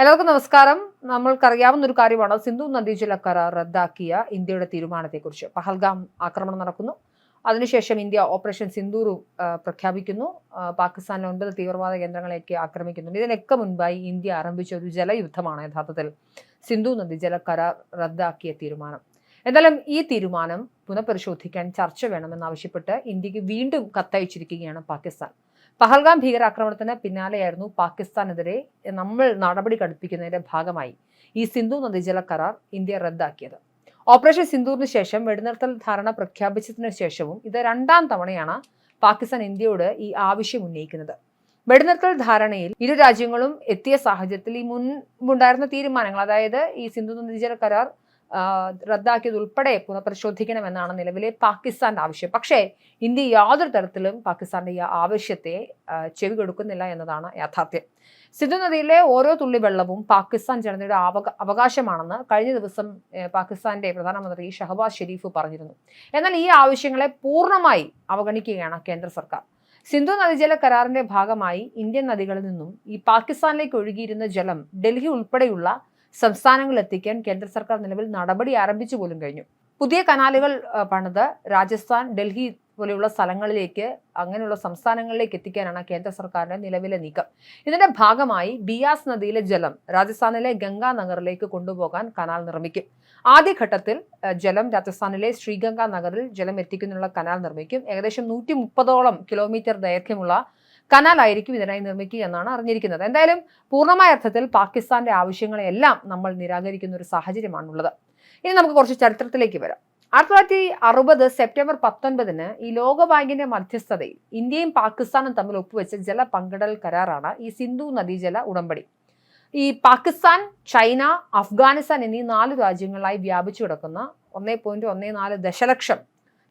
എല്ലാവർക്കും നമസ്കാരം. നമ്മൾക്കറിയാവുന്ന ഒരു കാര്യമാണ്. സിന്ധു നദീജല കരാർ റദ്ദാക്കിയ ഇന്ത്യയുടെ തീരുമാനത്തെക്കുറിച്ച്. പഹൽഗാം ആക്രമണം നടക്കുന്നു. അതിനുശേഷം ഇന്ത്യ ഓപ്പറേഷൻ സിന്ദൂർ പ്രഖ്യാപിക്കുന്നു. പാകിസ്ഥാനിലെ ഒൻപത് തീവ്രവാദ കേന്ദ്രങ്ങളെയൊക്കെ ആക്രമിക്കുന്നുണ്ട്. ഇതിനൊക്കെ മുൻപായി ഇന്ത്യ ആരംഭിച്ച ഒരു ജലയുദ്ധമാണ് യഥാർത്ഥത്തിൽ സിന്ധു നദീജല കരാർ റദ്ദാക്കിയ തീരുമാനം. എന്തായാലും ഈ തീരുമാനം പുനഃപരിശോധിക്കാൻ ചർച്ച വേണമെന്നാവശ്യപ്പെട്ട് ഇന്ത്യയ്ക്ക് വീണ്ടും കത്തയച്ചിരിക്കുകയാണ് പാകിസ്ഥാൻ. പഹൽഗാം ഭീകരാക്രമണത്തിന് പിന്നാലെയായിരുന്നു പാകിസ്ഥാനെതിരെ നമ്മൾ നടപടി കടുപ്പിക്കുന്നതിന്റെ ഭാഗമായി ഈ സിന്ധു നദീജല കരാർ ഇന്ത്യ റദ്ദാക്കിയത്. ഓപ്പറേഷൻ സിന്ധൂറിന് ശേഷം വെടിനിർത്തൽ ധാരണ പ്രഖ്യാപിച്ചതിന് ശേഷവും ഇത് രണ്ടാം തവണയാണ് പാകിസ്ഥാൻ ഇന്ത്യയോട് ഈ ആവശ്യം ഉന്നയിക്കുന്നത്. വെടിനിർത്തൽ ധാരണയിൽ ഇരു രാജ്യങ്ങളും എത്തിയ സാഹചര്യത്തിൽ ഈ മുൻപുണ്ടായിരുന്ന തീരുമാനങ്ങൾ അതായത് ഈ സിന്ധു നദീജല കരാർ ആ, റദ്ദാക്കിയത് ഉൾപ്പെടെ പുനഃപരിശോധിക്കണമെന്നാണ് നിലവിലെ പാകിസ്ഥാന്റെ ആവശ്യം. പക്ഷേ ഇന്ത്യ യാതൊരു തരത്തിലും പാകിസ്ഥാന്റെ ഈ ആവശ്യത്തെ ചെവി കൊടുക്കുന്നില്ല എന്നതാണ് യാഥാർത്ഥ്യം. സിന്ധു നദിയിലെ ഓരോ തുള്ളി വെള്ളവും പാകിസ്ഥാൻ ജനതയുടെ അവകാശമാണെന്ന് കഴിഞ്ഞ ദിവസം പാകിസ്ഥാന്റെ പ്രധാനമന്ത്രി ഷഹബാസ് ഷെരീഫ് പറഞ്ഞിരുന്നു. എന്നാൽ ഈ ആവശ്യങ്ങളെ പൂർണമായി അവഗണിക്കുകയാണ് കേന്ദ്ര സർക്കാർ. സിന്ധു നദീജല കരാറിന്റെ ഭാഗമായി ഇന്ത്യൻ നദികളിൽ നിന്നും ഈ പാകിസ്ഥാനിലേക്ക് ഒഴുകിയിരുന്ന ജലം ഡൽഹി ഉൾപ്പെടെയുള്ള സംസ്ഥാനങ്ങളിൽ എത്തിക്കാൻ കേന്ദ്ര സർക്കാർ നിലവിൽ നടപടി ആരംഭിച്ചു പോലും കഴിഞ്ഞു. പുതിയ കനാലുകൾ പണിത് രാജസ്ഥാൻ ഡൽഹി പോലെയുള്ള സ്ഥലങ്ങളിലേക്ക് അങ്ങനെയുള്ള സംസ്ഥാനങ്ങളിലേക്ക് എത്തിക്കാനാണ് കേന്ദ്ര സർക്കാരിന്റെ നിലവിലെ നീക്കം. ഇതിന്റെ ഭാഗമായി ബിയാസ് നദിയിലെ ജലം രാജസ്ഥാനിലെ ഗംഗാ നഗറിലേക്ക് കൊണ്ടുപോകാൻ കനാൽ നിർമ്മിക്കും. ആദ്യഘട്ടത്തിൽ ജലം രാജസ്ഥാനിലെ ശ്രീഗംഗാ നഗറിൽ ജലം എത്തിക്കുന്നതിനുള്ള കനാൽ നിർമ്മിക്കും. ഏകദേശം നൂറ്റി മുപ്പതോളം കിലോമീറ്റർ ദൈർഘ്യമുള്ള കനാലായിരിക്കും ഇതിനായി നിർമ്മിക്കുക എന്നാണ് അറിഞ്ഞിരിക്കുന്നത്. എന്തായാലും പൂർണമായ അർത്ഥത്തിൽ പാകിസ്ഥാന്റെ ആവശ്യങ്ങളെല്ലാം നമ്മൾ നിരാകരിക്കുന്ന ഒരു സാഹചര്യമാണുള്ളത്. ഇനി നമുക്ക് കുറച്ച് ചരിത്രത്തിലേക്ക് വരാം. ആയിരത്തി തൊള്ളായിരത്തി അറുപത് സെപ്റ്റംബർ പത്തൊൻപതിന് ഈ ലോകബാങ്കിന്റെ മധ്യസ്ഥതയിൽ ഇന്ത്യയും പാകിസ്ഥാനും തമ്മിൽ ഒപ്പുവെച്ച ജല പങ്കിടൽ കരാറാണ് ഈ സിന്ധു നദീജല ഉടമ്പടി. ഈ പാകിസ്ഥാൻ ചൈന അഫ്ഗാനിസ്ഥാൻ എന്നീ നാല് രാജ്യങ്ങളായി വ്യാപിച്ചു കിടക്കുന്ന ഒന്നേ പോയിന്റ് ഒന്നേ നാല് ദശലക്ഷം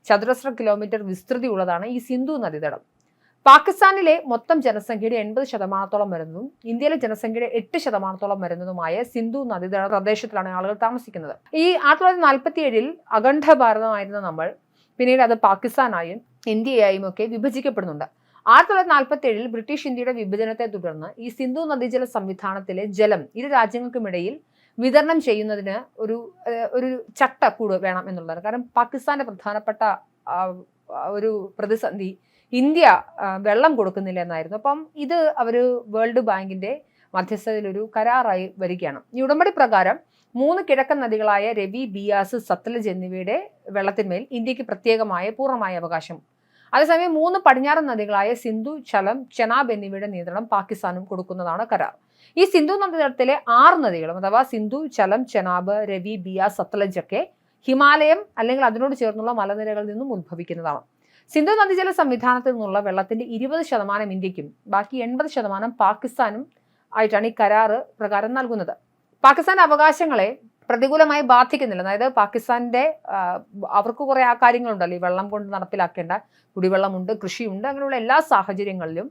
ചതുരശ്ര കിലോമീറ്റർ വിസ്തൃതി ഉള്ളതാണ് ഈ സിന്ധു നദീതടം. പാകിസ്ഥാനിലെ മൊത്തം ജനസംഖ്യയുടെ എൺപത് ശതമാനത്തോളം വരുന്നതും ഇന്ത്യയിലെ ജനസംഖ്യയുടെ എട്ട് ശതമാനത്തോളം വരുന്നതുമായ സിന്ധു നദീതട പ്രദേശത്തിലാണ് ആളുകൾ താമസിക്കുന്നത്. ഈ ആയിരത്തി തൊള്ളായിരത്തി നാൽപ്പത്തി ഏഴിൽ അഖണ്ഡ ഭാരതമായിരുന്ന നമ്മൾ പിന്നീട് അത് പാകിസ്ഥാനായും ഇന്ത്യയായും ഒക്കെ വിഭജിക്കപ്പെടുന്നുണ്ട്. ആയിരത്തി തൊള്ളായിരത്തി നാൽപ്പത്തി ഏഴിൽ ബ്രിട്ടീഷ് ഇന്ത്യയുടെ വിഭജനത്തെ തുടർന്ന് ഈ സിന്ധു നദീജല സംവിധാനത്തിലെ ജലം ഇരു രാജ്യങ്ങൾക്കുമിടയിൽ വിതരണം ചെയ്യുന്നതിന് ഒരു ഒരു ചട്ടക്കൂട് വേണം എന്നുള്ളതാണ്. കാരണം പാകിസ്ഥാന്റെ പ്രധാനപ്പെട്ട ഒരു പ്രതിസന്ധി ഇന്ത്യ വെള്ളം കൊടുക്കുന്നില്ല എന്നായിരുന്നു അപ്പം ഇത് അവർ വേൾഡ് ബാങ്കിന്റെ മധ്യസ്ഥതയിൽ ഒരു കരാറായി വരികയാണ്. ഈ ഉടമ്പടി പ്രകാരം മൂന്ന് കിഴക്കൻ നദികളായ രവി ബിയാസ് സത്ലജ് എന്നിവയുടെ വെള്ളത്തിന്മേൽ ഇന്ത്യയ്ക്ക് പ്രത്യേകമായ പൂർണമായ അവകാശം. അതേസമയം മൂന്ന് പടിഞ്ഞാറൻ നദികളായ സിന്ധു ചലം ചെനാബ് എന്നിവയുടെ നിയന്ത്രണം പാകിസ്ഥാനും കൊടുക്കുന്നതാണ് കരാർ. ഈ സിന്ധു നദീതടത്തിലെ ആറ് നദികളും അഥവാ സിന്ധു ചലം ചെനാബ് രവി ബിയാസ് സത്ലജ് ഒക്കെ ഹിമാലയം അല്ലെങ്കിൽ അതിനോട് ചേർന്നുള്ള മലനിരകളിൽ നിന്നും ഉത്ഭവിക്കുന്നതാണ്. സിന്ധു നദീജല സംവിധാനത്തിൽ നിന്നുള്ള വെള്ളത്തിന്റെ ഇരുപത് ശതമാനം ഇന്ത്യക്കും ബാക്കി എൺപത് ശതമാനം പാകിസ്ഥാനും ആയിട്ടാണ് ഈ കരാറ് പ്രകാരം നൽകുന്നത്. പാകിസ്ഥാൻ അവകാശങ്ങളെ പ്രതികൂലമായി ബാധിക്കുന്നില്ല. അതായത് പാകിസ്ഥാന്റെ അവർക്ക് കുറെ ആ കാര്യങ്ങളുണ്ടല്ലോ. ഈ വെള്ളം കൊണ്ട് നടപ്പിലാക്കേണ്ട കുടിവെള്ളമുണ്ട് കൃഷിയുണ്ട് അങ്ങനെയുള്ള എല്ലാ സാഹചര്യങ്ങളിലും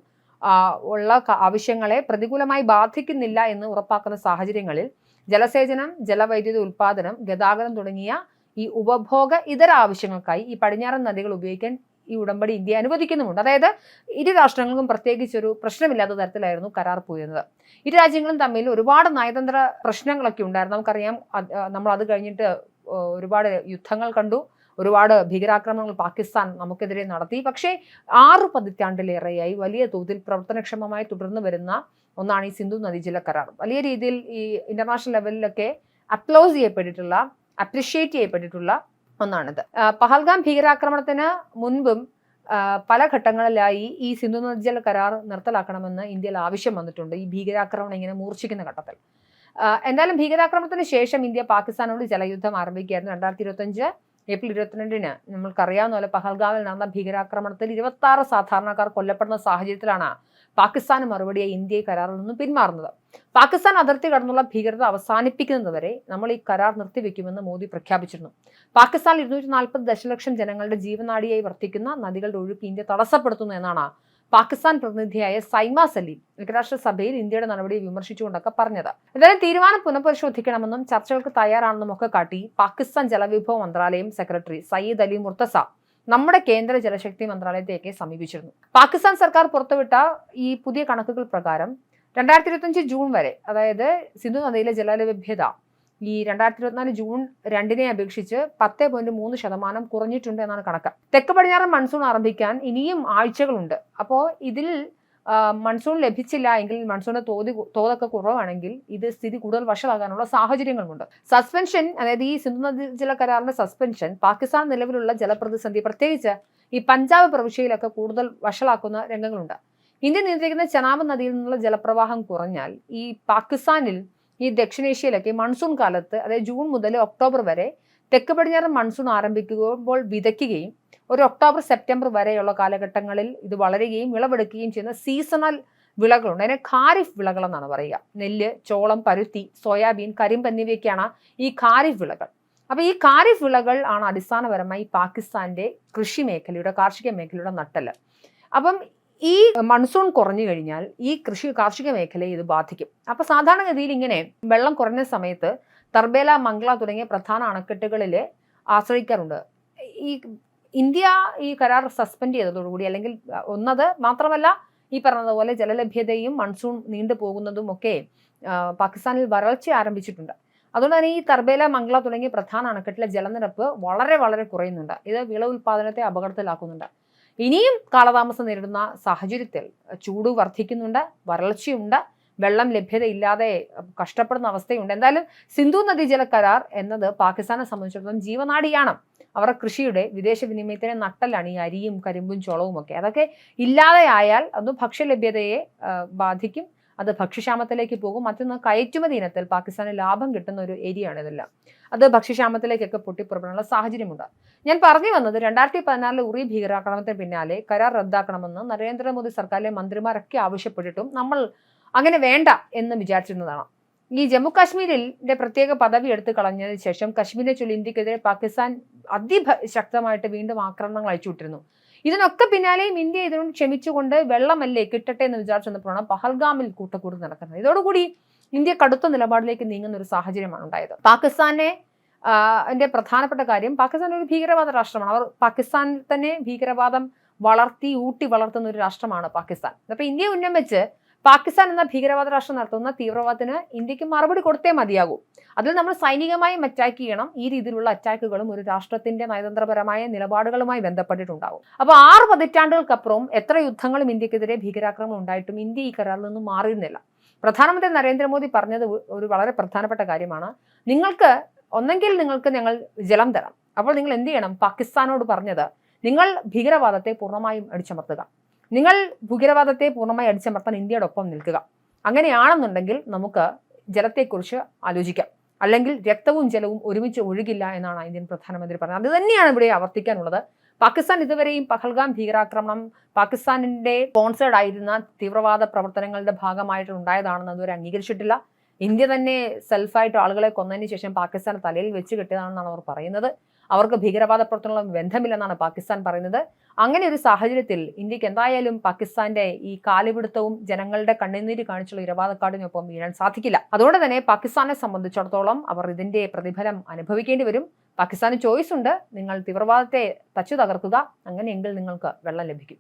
ഉള്ള ആവശ്യങ്ങളെ പ്രതികൂലമായി ബാധിക്കുന്നില്ല എന്ന് ഉറപ്പാക്കുന്ന സാഹചര്യങ്ങളിൽ ജലസേചനം ജലവൈദ്യുതി ഉൽപാദനം ഗതാഗതം തുടങ്ങിയ ഈ ഉപഭോഗ ഇതര ആവശ്യങ്ങൾക്കായി ഈ പടിഞ്ഞാറൻ നദികൾ ഉപയോഗിക്കാൻ ഈ ഉടമ്പടി ഇന്ത്യ അനുവദിക്കുന്നുമുണ്ട്. അതായത് ഇരു രാഷ്ട്രങ്ങൾക്കും പ്രത്യേകിച്ചൊരു പ്രശ്നമില്ലാത്ത തരത്തിലായിരുന്നു കരാർ പോയിരുന്നത്. ഇരു രാജ്യങ്ങളും തമ്മിൽ ഒരുപാട് നയതന്ത്ര പ്രശ്നങ്ങളൊക്കെ ഉണ്ടായിരുന്നു. നമുക്കറിയാം നമ്മൾ അത് കഴിഞ്ഞിട്ട് ഒരുപാട് യുദ്ധങ്ങൾ കണ്ടു. ഒരുപാട് ഭീകരാക്രമണങ്ങൾ പാകിസ്ഥാൻ നമുക്കെതിരെ നടത്തി. പക്ഷേ ആറ് പതിറ്റാണ്ടിലേറെയായി വലിയ തോതിൽ പ്രവർത്തനക്ഷമമായി തുടർന്നു വരുന്ന ഒന്നാണ് ഈ സിന്ധു നദീജല കരാർ. വലിയ രീതിയിൽ ഈ ഇന്റർനാഷണൽ ലെവലിലൊക്കെ അപ്ലോസ് ചെയ്യപ്പെട്ടിട്ടുള്ള അപ്രിഷ്യേറ്റ് ചെയ്യപ്പെട്ടിട്ടുള്ള ഒന്നാണിത്. പഹൽഗാം ഭീകരാക്രമണത്തിന് മുൻപും പല ഘട്ടങ്ങളിലായി ഈ സിന്ധു നദീജല കരാർ നിർത്തലാക്കണമെന്ന് ഇന്ത്യയിൽ ആവശ്യം വന്നിട്ടുണ്ട് ഈ ഭീകരാക്രമണം ഇങ്ങനെ മൂർച്ഛിക്കുന്ന ഘട്ടത്തിൽ. എന്തായാലും ഭീകരാക്രമണത്തിന് ശേഷം ഇന്ത്യ പാകിസ്ഥാനോട് ജലയുദ്ധം ആരംഭിക്കുകയായിരുന്നു രണ്ടായിരത്തി ഇരുപത്തഞ്ച് ഏപ്രിൽ ഇരുപത്തിരണ്ടിന്. നമ്മൾക്കറിയാവുന്ന പോലെ പഹൽഗാമിൽ നടന്ന ഭീകരാക്രമണത്തിൽ ഇരുപത്തി ആറ് സാധാരണക്കാർ കൊല്ലപ്പെടുന്ന സാഹചര്യത്തിലാണ് പാകിസ്ഥാൻ മറുപടിയായി ഇന്ത്യയെ കരാറിൽ നിന്നും പിന്മാറുന്നത്. പാകിസ്ഥാൻ അതിർത്തി കടന്നുള്ള ഭീകരത അവസാനിപ്പിക്കുന്നതുവരെ നമ്മൾ ഈ കരാർ നിർത്തിവെക്കുമെന്ന് മോദി പ്രഖ്യാപിച്ചിരുന്നു. പാകിസ്ഥാനിൽ ഇരുന്നൂറ്റി നാൽപ്പത് ദശലക്ഷം ജനങ്ങളുടെ ജീവനാടിയായി വർത്തിക്കുന്ന നദികളുടെ ഒഴുക്ക് ഇന്ത്യ തടസ്സപ്പെടുത്തുന്നു എന്നാണ് പാകിസ്ഥാൻ പ്രതിനിധിയായ സൈമ സലീം ഐക്യരാഷ്ട്ര സഭയിൽ ഇന്ത്യയുടെ നടപടിയെ വിമർശിച്ചുകൊണ്ടൊക്കെ പറഞ്ഞത്. എന്തായാലും തീരുമാനം പുനഃപരിശോധിക്കണമെന്നും ചർച്ചകൾക്ക് തയ്യാറാണെന്നും ഒക്കെ കാട്ടി പാകിസ്ഥാൻ ജലവിഭവ മന്ത്രാലയം സെക്രട്ടറി സയ്യിദ് അലി മുർത്തസ നമ്മുടെ കേന്ദ്ര ജലശക്തി മന്ത്രാലയത്തെയൊക്കെ സമീപിച്ചിരുന്നു. പാകിസ്ഥാൻ സർക്കാർ പുറത്തുവിട്ട ഈ പുതിയ കണക്കുകൾ പ്രകാരം രണ്ടായിരത്തി ഇരുപത്തഞ്ച് ജൂൺ വരെ അതായത് സിന്ധു നദിയിലെ ജലലഭ്യത ഈ രണ്ടായിരത്തി ഇരുപത്തിനാല് ജൂൺ രണ്ടിനെ അപേക്ഷിച്ച് പത്ത് പോയിന്റ് മൂന്ന് ശതമാനം കുറഞ്ഞിട്ടുണ്ട് എന്നാണ് കണക്ക്. തെക്ക് പടിഞ്ഞാറൻ മൺസൂൺ ആരംഭിക്കാൻ ഇനിയും ആഴ്ചകളുണ്ട്. അപ്പോൾ ഇതിൽ മൺസൂൺ ലഭിച്ചില്ല എങ്കിൽ മൺസൂണിന്റെ തോതി തോതൊക്കെ കുറവാണെങ്കിൽ ഇത് സ്ഥിതി കൂടുതൽ വഷളാകാനുള്ള സാഹചര്യങ്ങളുമുണ്ട്. സസ്പെൻഷൻ അതായത് ഈ സിന്ധു നദി ജല കരാറിന്റെ സസ്പെൻഷൻ പാകിസ്ഥാൻ നിലവിലുള്ള ജലപ്രതിസന്ധി പ്രത്യേകിച്ച് ഈ പഞ്ചാബ് പ്രവിശ്യയിലൊക്കെ കൂടുതൽ വഷളാക്കുന്ന രംഗങ്ങളുണ്ട്. ഇന്ത്യ നിയന്ത്രിക്കുന്ന ചെനാബ് നദിയിൽ നിന്നുള്ള ജലപ്രവാഹം കുറഞ്ഞാൽ ഈ പാകിസ്ഥാനിൽ ഈ ദക്ഷിണേഷ്യയിലൊക്കെ മൺസൂൺ കാലത്ത് അതായത് ജൂൺ മുതൽ ഒക്ടോബർ വരെ തെക്ക് പടിഞ്ഞാറൻ മൺസൂൺ ആരംഭിക്കുമ്പോൾ വിതയ്ക്കുകയും ഒരു ഒക്ടോബർ സെപ്റ്റംബർ വരെയുള്ള കാലഘട്ടങ്ങളിൽ ഇത് വളരുകയും വിളവെടുക്കുകയും ചെയ്യുന്ന സീസണൽ വിളകളുണ്ട്. അതിനെ ഖാരിഫ് വിളകൾ എന്നാണ് പറയുക. നെല്ല് ചോളം പരുത്തി സോയാബീൻ കരിമ്പ് എന്നിവയൊക്കെയാണ് ഈ ഖാരിഫ് വിളകൾ. അപ്പോൾ ഈ ഖാരിഫ് വിളകൾ ആണ് അടിസ്ഥാനപരമായി പാകിസ്ഥാന്റെ കൃഷി മേഖലയുടെ കാർഷിക മേഖലയുടെ നട്ടൽ അപ്പം ഈ മൺസൂൺ കുറഞ്ഞു കഴിഞ്ഞാൽ ഈ കൃഷി കാർഷിക മേഖലയെ ഇത് ബാധിക്കും. അപ്പൊ സാധാരണഗതിയിൽ ഇങ്ങനെ വെള്ളം കുറഞ്ഞ സമയത്ത് തർബേല മംഗ്ല തുടങ്ങിയ പ്രധാന അണക്കെട്ടുകളിൽ ആശ്രയിക്കാറുണ്ട്. ഈ ഇന്ത്യ ഈ കരാർ സസ്പെൻഡ് ചെയ്തതോടുകൂടി അല്ലെങ്കിൽ ഒന്നത് മാത്രമല്ല ഈ പറഞ്ഞതുപോലെ ജലലഭ്യതയും മൺസൂൺ നീണ്ടു പോകുന്നതും ഒക്കെ പാകിസ്ഥാനിൽ വരൾച്ച ആരംഭിച്ചിട്ടുണ്ട്. അതുകൊണ്ട് തന്നെ ഈ തർബേല മംഗ്ല തുടങ്ങിയ പ്രധാന അണക്കെട്ടിലെ ജലനിരപ്പ് വളരെ വളരെ കുറയുന്നുണ്ട്. ഇത് വിള ഉൽപാദനത്തെ അപകടത്തിലാക്കുന്നുണ്ട്. ഇനിയും കാലതാമസം നേരിടുന്ന സാഹചര്യത്തിൽ ചൂട് വർദ്ധിക്കുന്നുണ്ട് വരൾച്ചയുണ്ട്. വെള്ളം ലഭ്യതയില്ലാതെ കഷ്ടപ്പെടുന്ന അവസ്ഥയുണ്ട്. എന്തായാലും സിന്ധു നദി ജല കരാർ എന്നത് പാകിസ്ഥാനെ സംബന്ധിച്ചിടത്തോളം ജീവനാടിയാണ്. അവരുടെ കൃഷിയുടെ വിദേശ വിനിമയത്തിന് നട്ടലാണ് ഈ അരിയും കരിമ്പും ചോളവും ഒക്കെ. അതൊക്കെ ഇല്ലാതെയായാൽ അത് ഭക്ഷ്യലഭ്യതയെ ബാധിക്കും. അത് ഭക്ഷ്യക്ഷാമത്തിലേക്ക് പോകും. മറ്റൊന്ന് കയറ്റുമതി ഇനത്തിൽ പാകിസ്ഥാന് ലാഭം കിട്ടുന്ന ഒരു ഏരിയയാണ് ഇതെല്ലാം. അത് ഭക്ഷ്യക്ഷാമത്തിലേക്കൊക്കെ പൊട്ടിപ്പുറപ്പെടാനുള്ള സാഹചര്യമുണ്ട്. ഞാൻ പറഞ്ഞു വന്നത് രണ്ടായിരത്തി പതിനാറിലെ ഉറി ഭീകരാക്രമണത്തിന് പിന്നാലെ കരാർ റദ്ദാക്കണമെന്ന് നരേന്ദ്രമോദി സർക്കാരിലെ മന്ത്രിമാരൊക്കെ ആവശ്യപ്പെട്ടിട്ടും നമ്മൾ അങ്ങനെ വേണ്ട എന്ന് വിചാരിച്ചിരുന്നതാണ്. ഈ ജമ്മു കാശ്മീരിന്റെ പ്രത്യേക പദവി എടുത്തു കളഞ്ഞതിന് ശേഷം കശ്മീരിനെ ചൊല്ലി ഇന്ത്യക്കെതിരെ പാകിസ്ഥാൻ അതിശക്തമായിട്ട് വീണ്ടും ആക്രമണങ്ങൾ അയച്ചുവിട്ടിരുന്നു ഇതിനൊക്കെ പിന്നാലെയും ഇന്ത്യ ഇതിനോട് ക്ഷമിച്ചുകൊണ്ട് വെള്ളമല്ലേ കിട്ടട്ടെ എന്ന് വിചാരിച്ചപ്പോഴാണ് പഹൽഗാമിൽ കൂട്ടക്കൂടി നടക്കുന്നത്. ഇതോടുകൂടി ഇന്ത്യ കടുത്ത നിലപാടിലേക്ക് നീങ്ങുന്ന ഒരു സാഹചര്യമാണ് ഉണ്ടായത്. പാകിസ്ഥാനെ ആ, പ്രധാനപ്പെട്ട കാര്യം പാകിസ്ഥാൻ ഒരു ഭീകരവാദ രാഷ്ട്രമാണ്. അവർ പാകിസ്ഥാനിൽ തന്നെ ഭീകരവാദം വളർത്തി ഊട്ടി വളർത്തുന്ന ഒരു രാഷ്ട്രമാണ് പാകിസ്ഥാൻ. അപ്പോൾ ഇന്ത്യ ഉന്നം വെച്ച് പാകിസ്ഥാൻ എന്ന ഭീകരവാദ രാഷ്ട്രം നടത്തുന്ന തീവ്രവാദത്തിന് ഇന്ത്യയ്ക്ക് മറുപടി കൊടുത്തേ മതിയാകൂ. അതിൽ നമ്മൾ സൈനികമായും അറ്റാക്ക് ചെയ്യണം. ഈ രീതിയിലുള്ള അറ്റാക്കുകളും ഒരു രാഷ്ട്രത്തിന്റെ നയതന്ത്രപരമായ നിലപാടുകളുമായി ബന്ധപ്പെട്ടിട്ടുണ്ടാകും. അപ്പോൾ ആറ് പതിറ്റാണ്ടുകൾക്കപ്പുറം എത്ര യുദ്ധങ്ങളും ഇന്ത്യക്കെതിരെ ഭീകരാക്രമണം ഉണ്ടായിട്ടും ഇന്ത്യ ഈ കരാറിൽ നിന്നും മാറിയിരുന്നില്ല. പ്രധാനമന്ത്രി നരേന്ദ്രമോദി പറഞ്ഞത് ഒരു വളരെ പ്രധാനപ്പെട്ട കാര്യമാണ്. നിങ്ങൾക്ക് ഒന്നെങ്കിൽ നിങ്ങൾക്ക് ഞങ്ങൾ ജലം തരാം. അപ്പോൾ നിങ്ങൾ എന്ത് ചെയ്യണം? പാകിസ്ഥാനോട് പറഞ്ഞത് നിങ്ങൾ ഭീകരവാദത്തെ പൂർണമായും അടിച്ചമർത്തുക. നിങ്ങൾ ഭീകരവാദത്തെ പൂർണമായി അടിച്ചമർത്താൻ ഇന്ത്യയുടെ ഒപ്പം നിൽക്കുക. അങ്ങനെയാണെന്നുണ്ടെങ്കിൽ നമുക്ക് ജലത്തെക്കുറിച്ച് ആലോചിക്കാം. അല്ലെങ്കിൽ രക്തവും ജലവും ഒരുമിച്ച് ഒഴുകില്ല എന്നാണ് ഇന്ത്യൻ പ്രധാനമന്ത്രി പറഞ്ഞത്. അത് തന്നെയാണ് ഇവിടെ ആവർത്തിക്കാനുള്ളത്. പാകിസ്ഥാൻ ഇതുവരെയും പഹൽഗാം ഭീകരാക്രമണം പാകിസ്ഥാനിന്റെ സ്പോൺസേഡ് ആയിരുന്ന തീവ്രവാദ പ്രവർത്തനങ്ങളുടെ ഭാഗമായിട്ട് ഉണ്ടായതാണെന്ന് അതുവരെ അംഗീകരിച്ചിട്ടില്ല. ഇന്ത്യ തന്നെ സെൽഫായിട്ട് ആളുകളെ കൊന്നതിന് ശേഷം പാകിസ്ഥാൻ തലയിൽ വെച്ച് കിട്ടിയതാണെന്നാണ് അവർ പറയുന്നത്. അവർക്ക് ഭീകരവാദ പ്രവർത്തനങ്ങളും ബന്ധമില്ലെന്നാണ് പാകിസ്ഥാൻ പറയുന്നത്. അങ്ങനെ ഒരു സാഹചര്യത്തിൽ ഇന്ത്യയ്ക്ക് എന്തായാലും പാകിസ്ഥാന്റെ ഈ കാലുപിടുത്തവും ജനങ്ങളുടെ കണ്ണുനീര് കാണിച്ചുള്ള ഇരവാദക്കാടിനൊപ്പം വീഴാൻ സാധിക്കില്ല. അതുകൊണ്ട് തന്നെ പാകിസ്ഥാനെ സംബന്ധിച്ചിടത്തോളം അവർ ഇതിന്റെ പ്രതിഫലം അനുഭവിക്കേണ്ടി വരും. പാകിസ്ഥാന് ചോയ്സ് ഉണ്ട്. നിങ്ങൾ തീവ്രവാദത്തെ തച്ചു തകർക്കുക. അങ്ങനെയെങ്കിൽ നിങ്ങൾക്ക് വെള്ളം ലഭിക്കും.